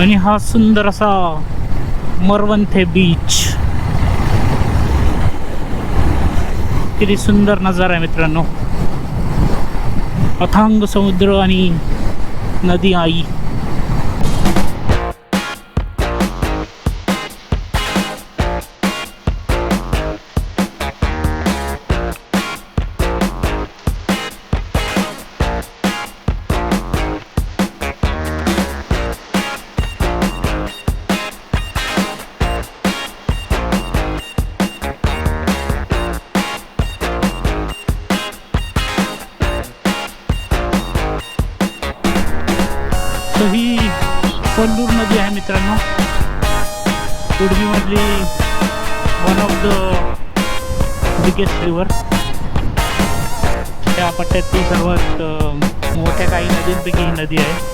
आणि हा सुंदर असा मरवंथे बीच किती सुंदर नजारा आहे मित्रांनो. अथांग समुद्र आणि नदी आई. तर ही कोल्लूर नदी आहे मित्रांनो. उडबीमधली one of the biggest river त्या पट्ट्यातली सर्वात मोठ्या काही नदींपैकी ही नदी आहे.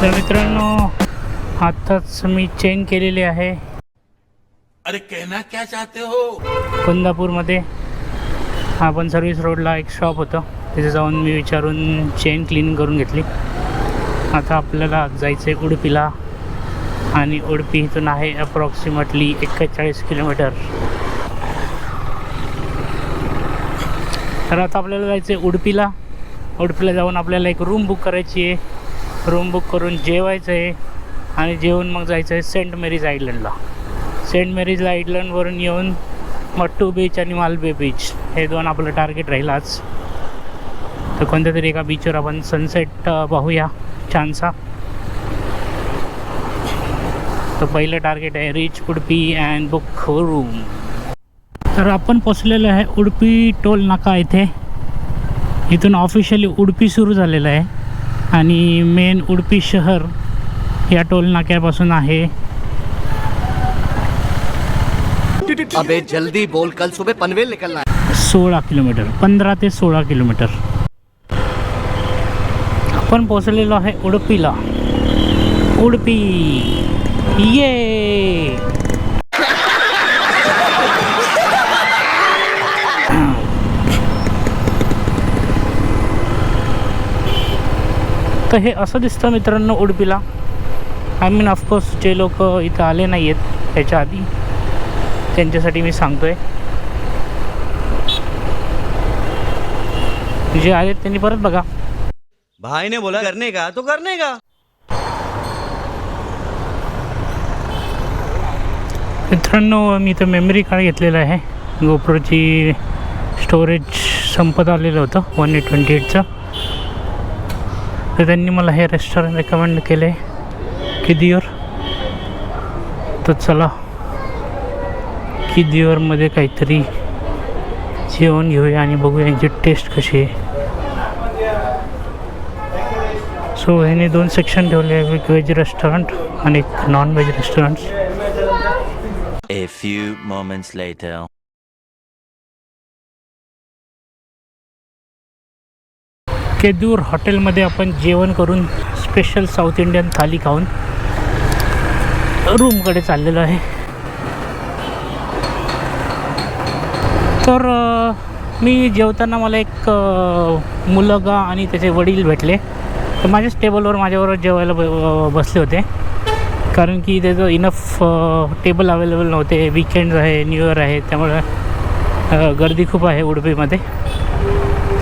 तर मित्रांनो आत्ताच मी चेंज केलेली आहे. अरे कहना क्या चाहते हो? कुंदापूरमध्ये. आपण सर्व्हिस रोडला एक शॉप होतं. तिथे जाऊन मी विचारून चेन क्लीन करून घेतली. आता आपल्याला जायचं आहे उडपीला. आणि उडपी इथून आहे अप्रॉक्सिमेटली एक्केचाळीस किलोमीटर. तर आता आपल्याला जायचं आहे उडपीला. उडपीला जाऊन आपल्याला एक रूम बुक करायची आहे. रूम बुक करून जेवायचं आहे आणि जेवून मग जायचं आहे सेंट मेरीज आयलंडला. सेंट मेरीज आयलंडवरून येऊन मट्टू बीच आणि मालबे बीच हे दोन आपलं टार्गेट राहील आज. तर कोणत्या तरी एका बीचवर आपण सनसेट पाहूया छानसा. तर पहिलं टार्गेट आहे reach Udupi and book room तर आपण पोचलेलो आहे उडपी टोल नाका इथे. इथून ऑफिशियली उडपी सुरू झालेलं आहे. आणि मेन उडपी शहर या टोल नाक्यापासून आहे. अबे जल्दी बोल कल सुबह पनवेल निकलना है। सोळा किलोमीटर पंधरा ते सोळा किलोमीटर. आपण पोचलेलो आहे उडपीला. उडपी ये! तर हे असं दिसतं मित्रांनो उडपीला. आय मीन ऑफकोर्स जे लोक इथं आले नाही आहेत ह्याच्या आधी. त्यांच्यासाठी मी सांगतोय. जे आहेत त्यांनी परत बघा. भाई ने बोला करने का? तो करने का? मित्रांनो मी इथं मेमरी कार्ड घेतलेलं आहे. गोप्रोची स्टोरेज संपत आलेलं होतं वन एट ट्वेंटी एटचं तर त्यांनी मला हे रेस्टॉरंट रेकमेंड केले. किदियोर? तर चला. किदियोरमध्ये काहीतरी जेवण घेऊया आणि बघूया यांची टेस्ट कशी आहे. सो ह्याने दोन सेक्शन ठेवले आहे एक व्हेज रेस्टॉरंट आणि एक non veg restaurant A few moments later. Kedur हॉटेलमध्ये आपण जेवण करून स्पेशल साऊथ इंडियन थाली खाऊन रूमकडे चाललेलो आहे. तर मी जेवताना मला एक मुलगा आणि त्याचे वडील भेटले. तर माझ्याच टेबलवर माझ्याबरोबर जेवायला ब बसले होते. कारण की त्याचं इनफ टेबल अवेलेबल नव्हते. विकेंड्स आहे न्यू इयर आहे त्यामुळे गर्दी खूप आहे उडपीमध्ये.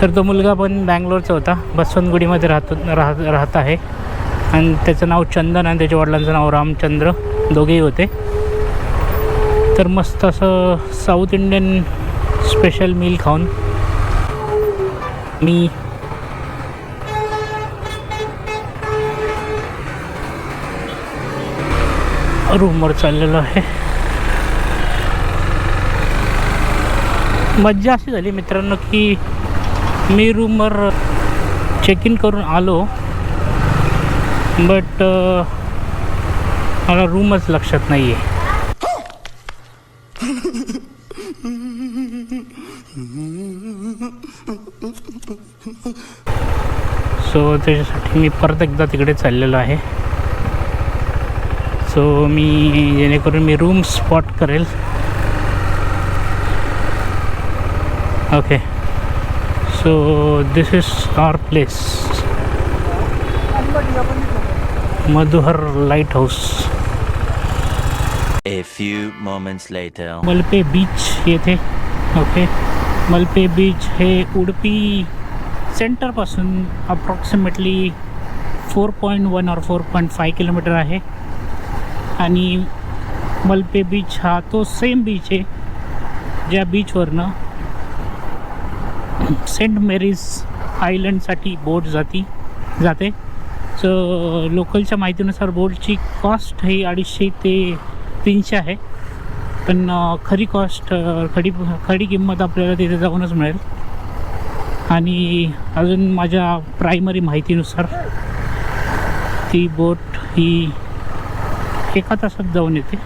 तर तो मुलगा पण बँगलोरचा होता. बसवनगुडीमध्ये राहतो राहत राहत आहे. आणि त्याचं नाव चंदन आणि त्याच्या वडिलांचं नाव रामचंद्र. दोघेही होते. तर मस्त असं साऊथ इंडियन स्पेशल मील खाऊन मी रूमवर चाललेलो आहे. मज्जा अशी झाली मित्रांनो की मी रूमवर चेक इन करून आलो. बट मला रूमच लक्षात नाही आहे सो त्याच्यासाठी मी परत एकदा तिकडे चाललेलो आहे. सो मी जेणेकरून मी रूम स्पॉट करेल. Okay so this is our place Madhuhar light house A few moments later. Malpe beach येथे ओके मलपे बीच हे उडपी सेंटरपासून अप्रॉक्सिमेटली फोर पॉईंट वन और फोर पॉईंट फाय किलोमीटर आहे. आणि मलपे बीच हा तो सेम बीच आहे. ज्या बीचवरनं सेंट मेरीज आयलंडसाठी बोट जाती जाते. सो लोकलच्या माहितीनुसार बोटची कॉस्ट ही अडीचशे ते तीनशे आहे. पण खरी कॉस्ट खरी खरी किंमत आपल्याला तिथे जाऊनच मिळेल. आणि अजून माझ्या प्रायमरी माहितीनुसार ती बोट ही एका तासात जाऊन येते.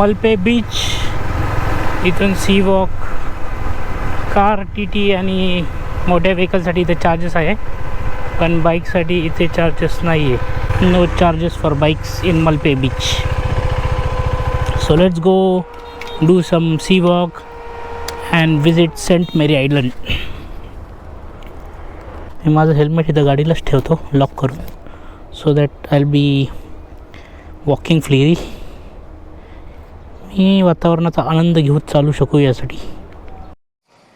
मलपे बीच इथून sea walk car T T आणि मोठ्या व्हेकलसाठी इथे चार्जेस आहे. पण बाईकसाठी इथे चार्जेस नाही आहे no charges for bikes in Malpe beach so let's go do some sea walk and visit Saint Mary island मी माझं हेल्मेट इथं गाडीलाच ठेवतो. लॉक करून. So that I be walking freely मी वातावरणाचा आनंद घेऊन चालू शकू यासाठी.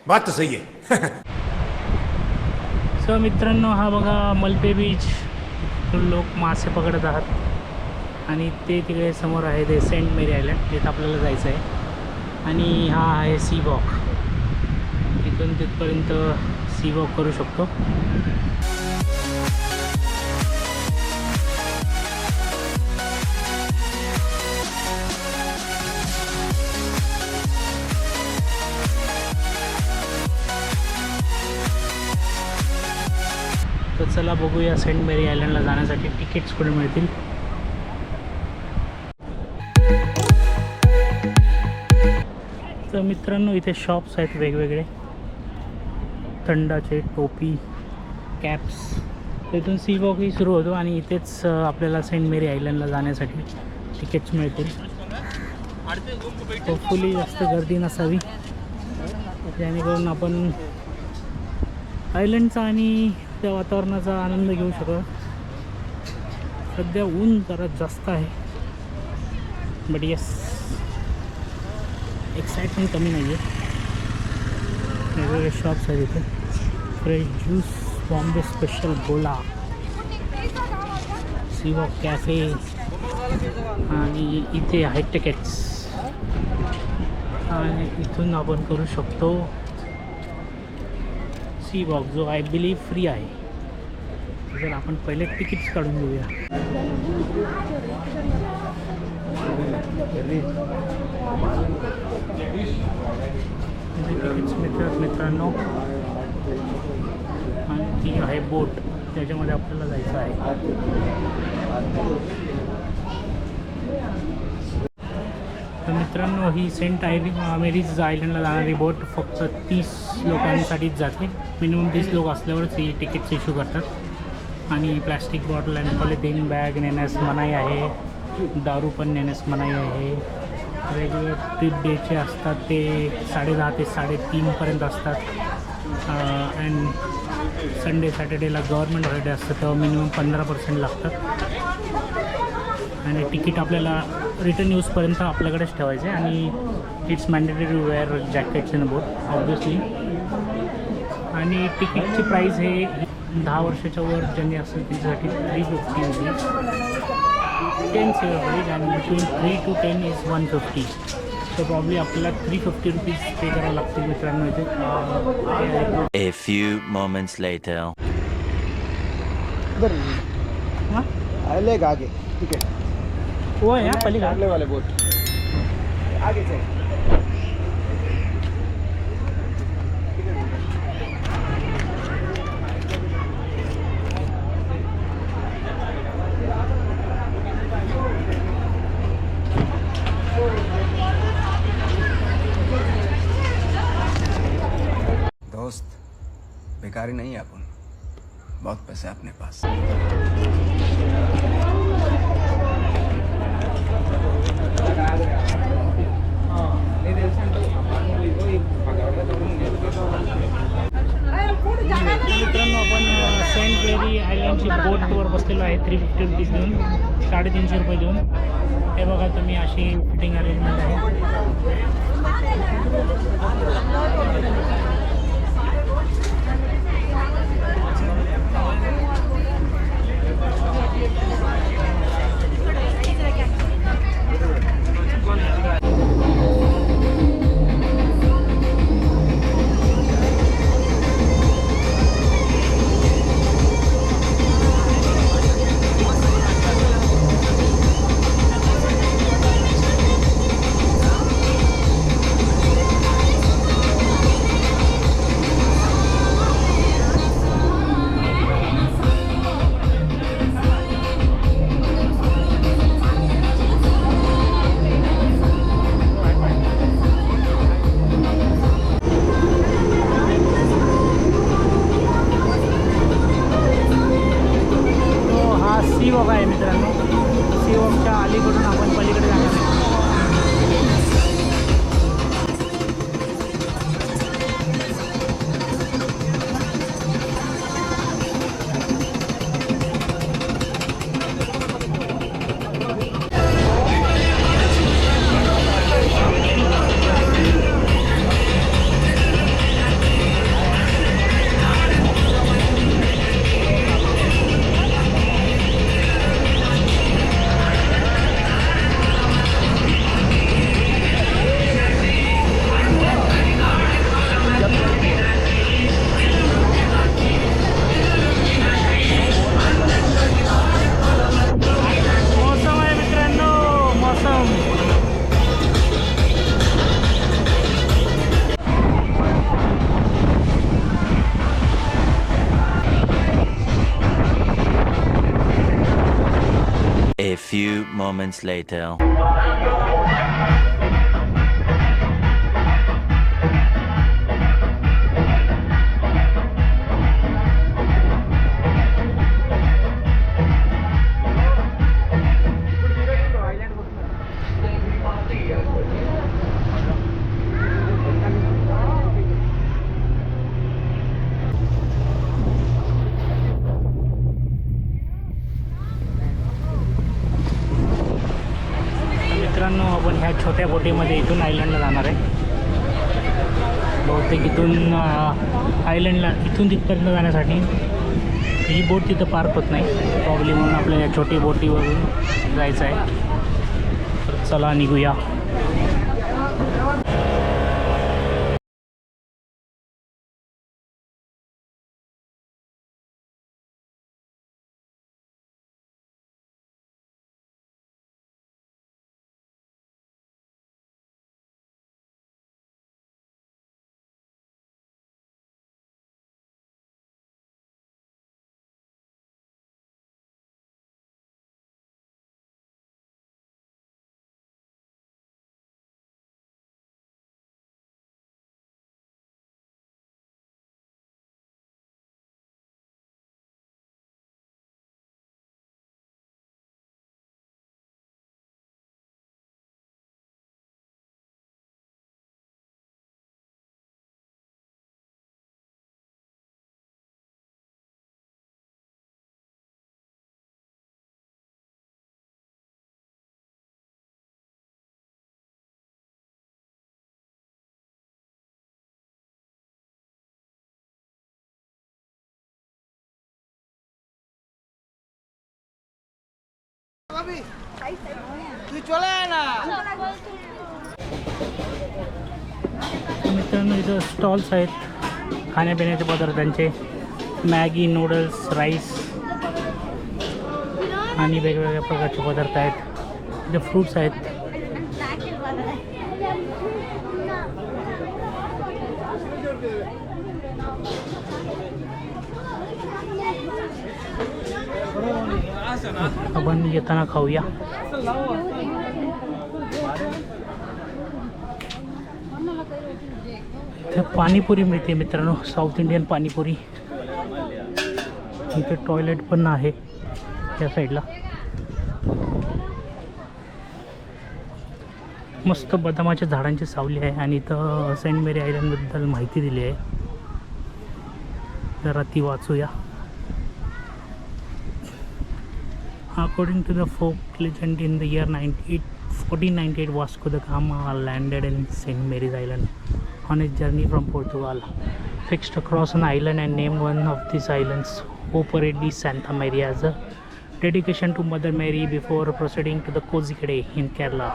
बात सही है सो मित्रांनो हा बघा मलपे बीच लोक मासे पकडत आहात. आणि ते तिकडे समोर आहे ते सेंट मेरी आयलंड जिथं आपल्याला जायचं आहे. आणि हा आहे सी वॉक इथून तिथपर्यंत सी वॉक करू शकतो. तर चला बघूया सेंट मेरी आयलंडला जाण्यासाठी तिकीट्स कुठे मिळतील. तर मित्रांनो इथे शॉप्स आहेत वेगवेगळे. थंडाचे टोपी कॅप्स तिथून सी वॉकही सुरू होतो आणि इथेच आपल्याला सेंट मेरी आयलंडला जाण्यासाठी तिकीट्स मिळतील. होपफुली जास्त गर्दी नसावी. जेणेकरून आपण आयलंडचा आणि त्या वातावरणाचा आनंद घेऊ शकत. सध्या ऊन जरा जास्त आहे. बट येस एक्साइटमेंट कमी नाही आहे वेगवेगळे शॉप्स आहेत इथे. फ्रेश ज्यूस बॉम्बे स्पेशल गोला सिवा कॅफे आणि इथे आहे टिकेट्स आणि इथून आपण करू शकतो सी बॉक्स जो आय बिलीव फ्री आहे. जर आपण पहिले तिकीट्स काढून घेऊया. मित्रांनो. आणि आहे बोट त्याच्यामध्ये आपल्याला जायचं आहे. तर मित्रांनो ही सेंट आयरी मेरीज आयलंडला जाणारी बोट फक्त तीस लोकांसाठीच जाते. मिनिमम तीस लोक असल्यावरच ही तिकीट्स इश्यू करतात. आणि प्लॅस्टिक बॉटल आणि पॉलिथिन बॅग नेण्यास मनाई आहे. दारू पण नेण्यास मनाई आहे. वेगवेगळे ट्रिप डेचे असतात. ते साडेदहा ते साडेतीनपर्यंत असतात. अँड संडे सॅटर्डेला गव्हर्मेंट हॉलिडे असतं तेव्हा मिनिमम पंधरा पर्सेंट लागतात. आणि तिकीट आपल्याला रिटर्न यूजपर्यंत आपल्याकडेच ठेवायचं आहे आणि it's mandatory wear jackets in boat obviously आणि तिकीटची प्राईस हे दहा वर्षाच्या वर ज्यांनी असेल त्याच्यासाठी थ्री फिफ्टी होती टेन सेवन आणि between three two ten is one fifty so probably आपल्याला थ्री फिफ्टी रुपीज पे करावं लागतील मित्रांनो इथे. Moments later. उधर हां? लेग आगे? ठीक है वो हा पलीकडे अगले वाले बोट। आगे से। दोस्त बेकारी नहीं है अपन बहुत पैसे अपने पास। मेरी बोटवर बसलेलो आहे थ्री फिफ्टी रुपीज देऊन साडेतीनशे रुपये देऊन हे बघा तुम्ही अशी फिटिंग अरेंजमेंट आहे. seconds later. बोटीमध्ये इथून आयलंडला जाणार आहे. बहुतेक इथून आयलंडला इथून तिथपर्यंत जाण्यासाठी ही बोट तिथं पार्क होत नाही. प्रॉब्लेम म्हणून आपल्याला या छोटी बोटीवरून जायचं आहे. चला निघूया. मित्रांनो इथं स्टॉल्स आहेत. खाण्यापिण्याच्या पदार्थांचे मॅगी नूडल्स राईस आणि वेगवेगळ्या प्रकारचे पदार्थ आहेत. इथे फ्रूट्स आहेत. आपण येताना खाऊया. इथे पाणीपुरी मिळते मित्रांनो साऊथ इंडियन पाणीपुरी. इथे टॉयलेट पण आहे त्या साईडला मस्त बदामाच्या झाडांची सावली आहे आणि इथं सेंट मेरी आयलंडबद्दल माहिती दिली आहे. जरा ती वाचूया. According to the folk legend, in the year 98 1498, Vasco da Gama landed in St. Mary's Island on his journey from Portugal. Fixed across an island and named one of these islands Opere di Santa Maria as a dedication to Mother Mary before proceeding to the Kozhikode in Kerala.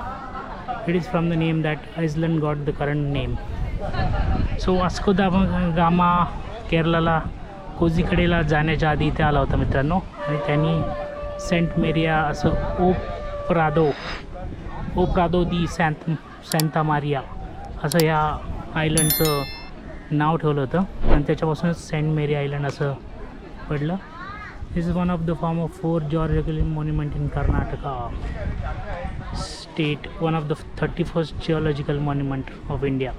It is from the name that island got the current name. So Vasco da Gama केरलाला कोझीकडेला जाण्याच्या आधी इथे आला होता मित्रांनो आणि त्यांनी saint Maria असं O Prado O Prado दी सॅन्त सॅन्ता Maria असं ह्या आयलंडचं नाव ठेवलं होतं. आणि त्याच्यापासूनच सेंट मेरी आयलंड असं पडलं. This is one of the form of four geological monument in Karnataka state one of the thirty first geological monument of India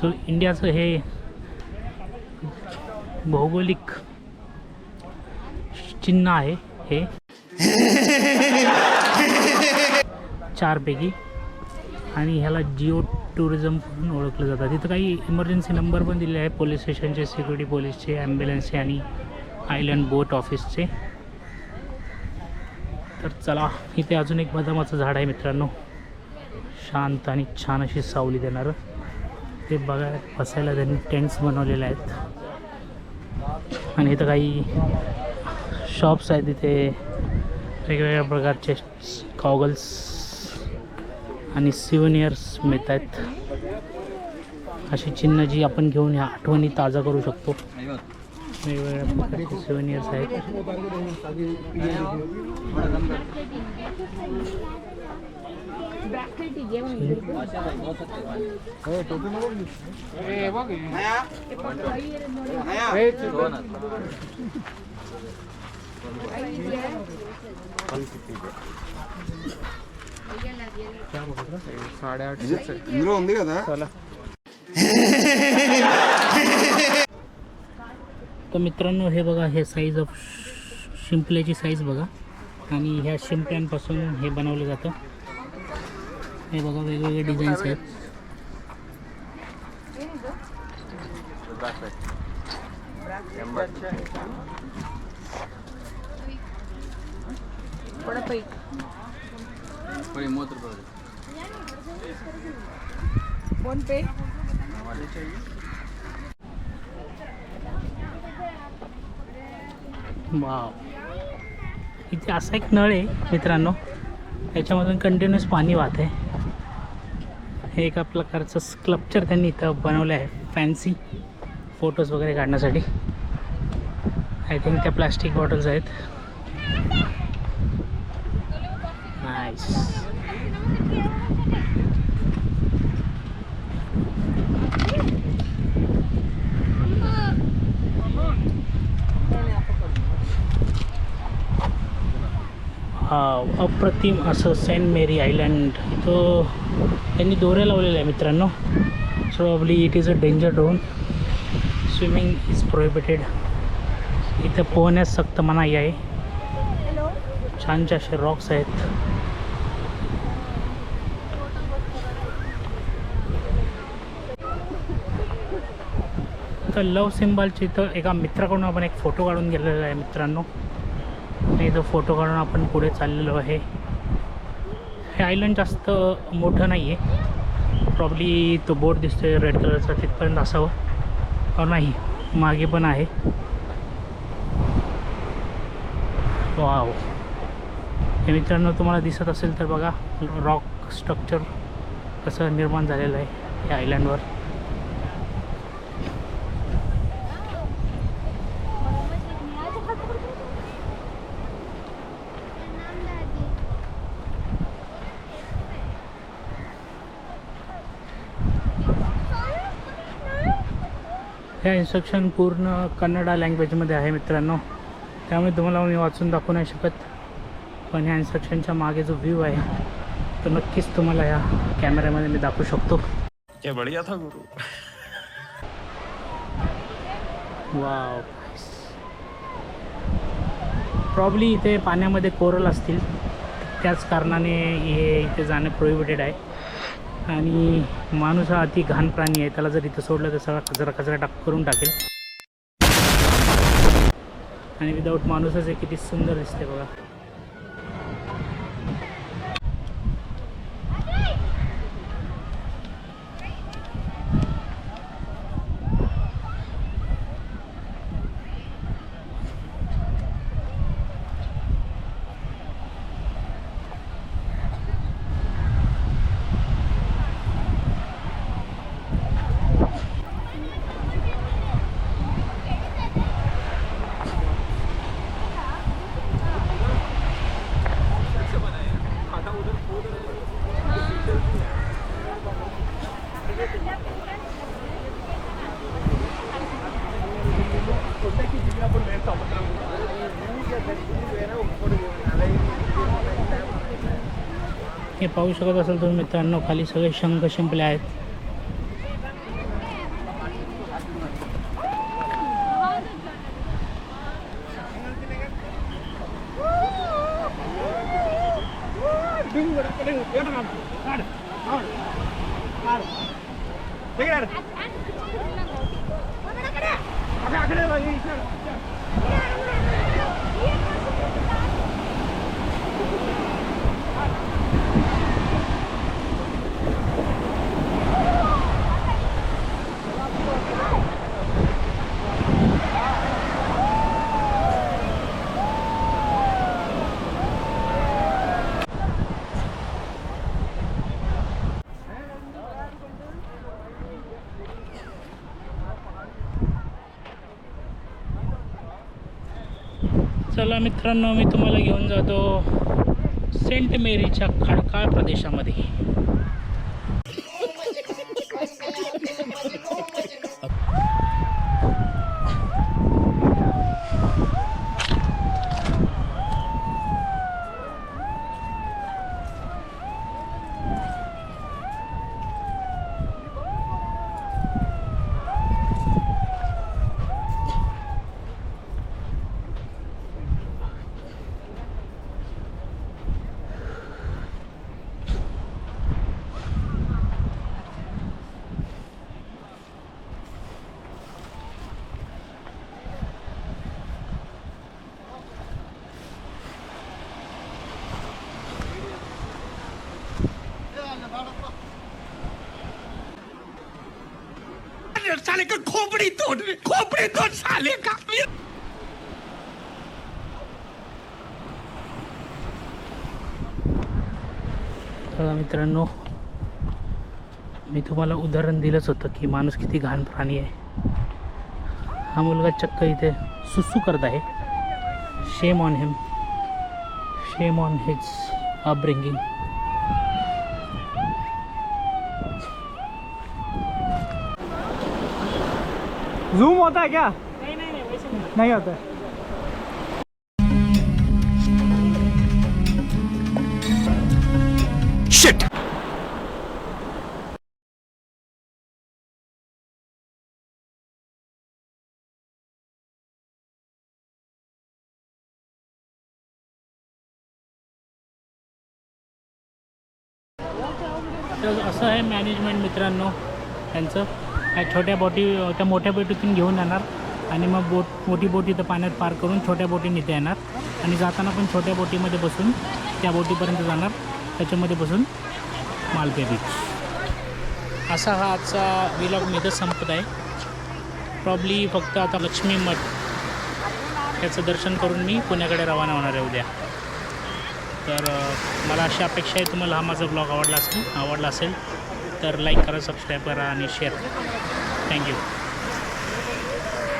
so इंडियाचं हे भौगोलिक चिन्ह आहे. हे. चारपैकी आणि ह्याला जिओ टुरिझम म्हणून ओळखलं जातं. तिथं काही इमर्जन्सी नंबर पण दिले आहे पोलीस स्टेशनचे सिक्युरिटी पोलीसचे ॲम्ब्युलन्सचे आणि आयलंड बोट ऑफिसचे तर चला इथे अजून एक बदामाचं झाड आहे मित्रांनो. शांत आणि छान अशी सावली देणारं. ते बघायला बसायला त्यांनी टेंट्स बनवलेले आहेत. आणि इथं काही शॉप्स आहेत इथे वेगवेगळ्या प्रकारचे गॉगल्स आणि सिव्हनियर्स मिळत आहेत अशी चिन्ह जी आपण घेऊन ह्या आठवणी ताजा करू शकतो. वेगवेगळ्या प्रकारचे सिव्हनियर्स आहेत. ఇందులో ఉంది కదా तर मित्रांनो हे बघा हे साईज ऑफ शिंपल्याची साईज बघा आणि ह्या शिंपल्यांपासून हे बनवलं जातं हे बघा वेगवेगळे डिझाईन्स आहेत वाव. इथे असा एक नळ आहे मित्रांनो. याच्यामधून कंटिन्युअस पाणी वाहत आहे हे एका प्रकारचं स्क्लपचर त्यांनी इथं बनवलं आहे. फॅन्सी फोटोज वगैरे काढण्यासाठी. आय थिंक त्या प्लॅस्टिक बॉटल्स आहेत. अप्रतिम असं सेंट मेरी आयलँड इथं त्यांनी दोऱ्या लावलेल्या आहे मित्रांनो. So it is a danger zone swimming is prohibited इथं पोहण्यास सक्त मनाई आहे. छानचे असे रॉक्स आहेत. तर लव सिम्बॉलची इथं एका मित्राकडून आपण एक फोटो काढून गेलेला आहे मित्रांनो. आणि तो फोटो काढून आपण पुढे चाललेलो आहे. हे आयलंड जास्त मोठं नाही आहे प्रॉब्ली तो बोट दिसतोय रेड कलरचा तिथपर्यंत असावं. नाही मागे पण आहे. वाव हे मित्रांनो तुम्हाला दिसत असेल तर बघा रॉक स्ट्रक्चर कसं निर्माण झालेलं आहे या आयलँडवर ह्या इन्स्ट्रक्शन पूर्ण कन्नडा लँग्वेजमध्ये आहे मित्रांनो. त्यामुळे तुम्हाला मी वाचून दाखवू नाही शकत पण ह्या इन्स्ट्रक्शनच्या मागे जो व्ह्यू आहे तो नक्कीच तुम्हाला या कॅमेऱ्यामध्ये मी दाखवू शकतो. क्या बढ़िया था गुरु. वाव प्रॉब्ली इथे पाण्यामध्ये कोरल असतील. त्याच कारणाने हे इथे जाणं प्रोहिबिटेड आहे. आणि माणूस हा अति घाण प्राणी आहे. त्याला जर इथं सोडलं तर सगळा कचरा कचरा टाक करून टाकेल. आणि विदाऊट माणूसच हे किती सुंदर दिसते बघा. पाहू शकत असाल तुम्ही मित्रांनो खाली सगळे शंख शिंपले आहेत. चला मित्रांनो मी तुम्हाला घेऊन जातो सेंट मेरीच्या खडकाळ प्रदेशामध्ये. साले का? खोपड़ी तोड़ खोपड़ी तोड़ साले का? बघा मित्रांनो मी तुम्हाला उदाहरण दिलंच होतं की माणूस किती घाण प्राणी आहे. हा मुलगा चक्क इथे सुसू करत आहे. Shame on him shame on his upbringing zoom होता है क्या? नहीं नहीं होता है। शिट तर असं आहे मॅनेजमेंट मित्रांनो? त्यांचं त्या छोट्या बोटी त्या मोठ्या बोटीतून घेऊन येणार आणि मग बोट मोठी बोट इथं पाण्यात पार करून छोट्या बोटीने इथे येणार. आणि जाताना पण छोट्या बोटीमध्ये बसून त्या बोटीपर्यंत जाणार. त्याच्यामध्ये बसून मालपे बीच असा हा आजचा विलॉग मी इथं संपत आहे. प्रॉब्ली फक्त आता लक्ष्मी मठ याचं दर्शन करून मी पुण्याकडे रवाना होणार आहे उद्या. तर मला अशी अपेक्षा आहे तुम्हाला हा माझा ब्लॉग आवडला असेल आवडला असेल तर लाईक करा सबस्क्राईब करा आणि शेअर करा. थँक्यू